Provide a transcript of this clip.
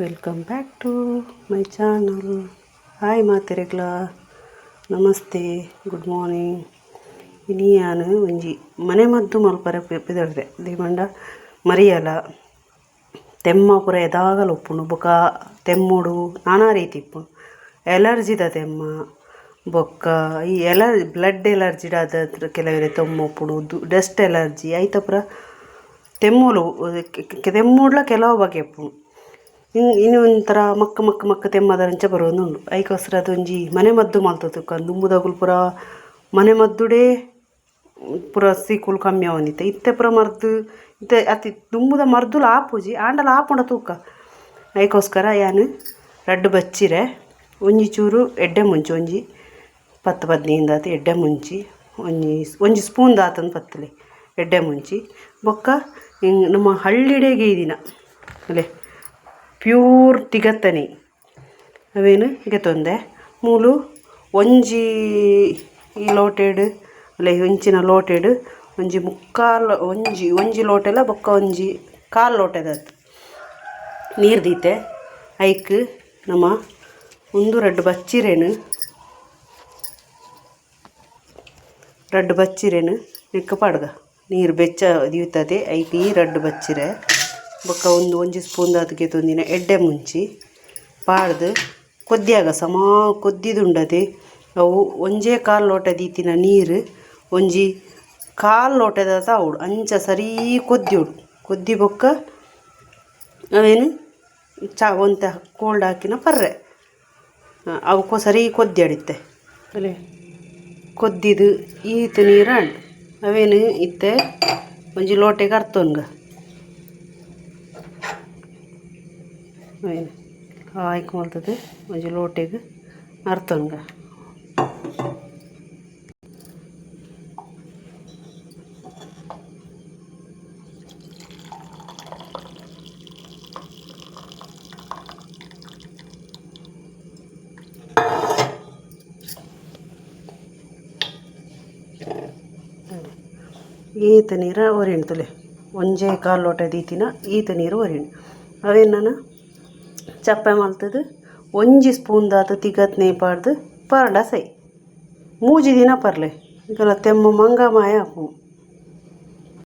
Welcome back to my channel hi ಮಾತೆರೆಗ್ಲ ನಮಸ್ತೆ good morning ಇನಿ ಯಾನು ಒಂಜಿ ಮನೆ ಮದ್ದು ಮಲ್ಪರೆ ಪಿದಡ್ದೆ ದಿಮಂಡ ಮರಿಯಲ. ತೆಮ್ಮ ಪೂರ ಎದಾಗಲ ಉಪ್ಪುಂಡು ಬೊಕ ತೆಮ್ಮುಡು. ನಾನಾ ರೀತಿ ಇಪ್ಪುಂಡು ಎಲರ್ಜಿದ ತೆಮ್ಮ. ಬೊಕ್ಕ ಈ ಎಲರ್ಜಿ ಬ್ಲಡ್ ಎಲರ್ಜಿ ಆದ ಕೆಲವೆರೆ ತೆಮ್ಮೊಪ್ಪುಡು ಡಸ್ಟ್ ಎಲರ್ಜಿ ಐತ ತೆಮ್ಮುಲು ತೆಮ್ಮುಡ್ಲ ಕೆಲವು ಬಗೆ ಉಪ್ಪುಂಡು ಇನ್ನು ಒಂಥರ ಮಕ್ಕ ಮಕ್ಕ ಮಕ್ಕ ತೆಮ್ಮದಂಚ ಬರೋದುಂಡು ಐಕೋಸ್ಕರ ಮದ್ದು ಮಾಲ್ತದ ದುಂಬುದಗುಲು ಪೂರ ಮನೆ ಮದ್ದುಡೆ ಪೂರ ಸೀಕುಲು ಕಮ್ಮಿ ಅವನಿತ್ತೆ ಇತ್ತೆ ಪೂರ ಮರ್ದು, ಇತ್ತೆ ಅತಿ ದುಂಬುದ ಮರ್ದುಲು ಆಪುಜಿ ಆಂಡಲ ಆಪುಂಡ ತೂಕ. ಐಕೋಸ್ಕರ ಯಾನು ರಡ್ಡು ಬಚ್ಚಿರೆ, ಒಂಜಿ ಚೂರು ಎಡ್ಡೆ ಮುಂಚಿ, ಒಂಜಿ ಪತ್ತು ಪದ್ನೈದು ಆತು ಎಡ್ಡೆ ಮುಂಚಿ, ಒಂಜಿ ಒಂಜಿ ಸ್ಪೂನ್ ದಾತನ್ ಪತ್ತಲೆ ಎಡ್ಡೆ ಮುಂಚಿ. ಬೊಕ್ಕ ನಮ್ಮ ಹಳ್ಳಿಡೆಗೆ ಇದಿನ ದಿನ ಪ್ಯೂರ್ ತಿಗತ್ತನಿ. ಅವೇನು ಗೆತ್ತೊಂದೆ ಮೂಲು, ಒಂಜಿ ಈ ಲೋಟೆಡ್, ಅಲ್ಲ ಇಂಚಿನ ಲೋಟೆಡ್, ಒಂಜಿ ಮುಕ್ಕಾಲು, ಒಂಜಿ ಒಂಜಿ ಲೋಟೆಲ ಬೊಕ್ಕ ಒಂಜಿ ಕಾಲು ಲೋಟೆದತ್ತು ನೀರು ದೀತೆ. ಐಕ್, ನಮ್ಮ ಒಂದು ರಡ್ಡು ಬಚ್ಚಿರೇನು ರಡ್ಡು ಬಚ್ಚಿರೇನು ನಿಕ್ಕ ಪಾಡ್ಗ. ನೀರು ಬೆಚ್ಚ ದೀವ್ತದೆ ಐಕ್ ಈ ರಡ್ಡು ಬಚ್ಚಿರೆ. ಬೊಕ್ಕ ಒಂದು ಒಂಜಿ ಸ್ಪೂನ್ ದಾತ್ಗೆ ತೊಂದಿನ ಎಡ್ಡೆ ಮುಂಚಿ ಪಾಡ್ದು ಕೊದ್ದಿಯಾಗ ಸಮ ಕೊದ್ದಿದುಂಡದೆ ಅವು ಒಂಜೇ ಕಾಲು ಲೋಟ ದೀತಿನ ನೀರು ಒಂಜಿ ಕಾಲು ಲೋಟದ ತಾವುಡು ಅಂಚ ಸರಿ ಕೊದ್ದಿಯೋಡು. ಕೊದ್ದಿ ಬೊಕ್ಕ ಅವೇನು? ಚಾ ಒಂತ ಕೋಲ್ಡ್ ಹಾಕಿನ ಪರ್ರೆ. ಅವಕ್ಕೂ ಸರಿ ಕೊದ್ದಿ ಅಡಿತ್ತೆ ಅಲ್ಲೇ ಕೊದ್ದಿದು ಈತ ನೀರು ಅಂಡ್ ಅವೇನು ಇತ್ತೆ? ಒಂಜಿ ಲೋಟೆಗೆ ಅರ್ತೊನ್ಗ. ಮಾಡ್ತದೆ ಒಂಜಿ ಅರ್ತಂಗ ಅರ್ತೊನ್ಗ ಈತ ನೀರ ಒರಿಣ್ ತುಲೆ. ಒಂಜೇ ಕಾಲು ಲೋಟ ದೀತಿನ ಈತ ನೀರು ಒರಿಣ್ ಅವೇನು ನಾನು? ಚಪ್ಪೆ ಮಲ್ತದು, ಒಂಜಿ ಸ್ಪೂನ್ ದಾತು ತಿಗತ್ ನೇಪಾಡ್ದು ಪರಡ ಸೈ. ಮೂಜಿ ದಿನ ಪರ್ಲೆ ಈಗ ತೆಮ್ಮ ಮಂಗ ಮಾಯ ಆಪು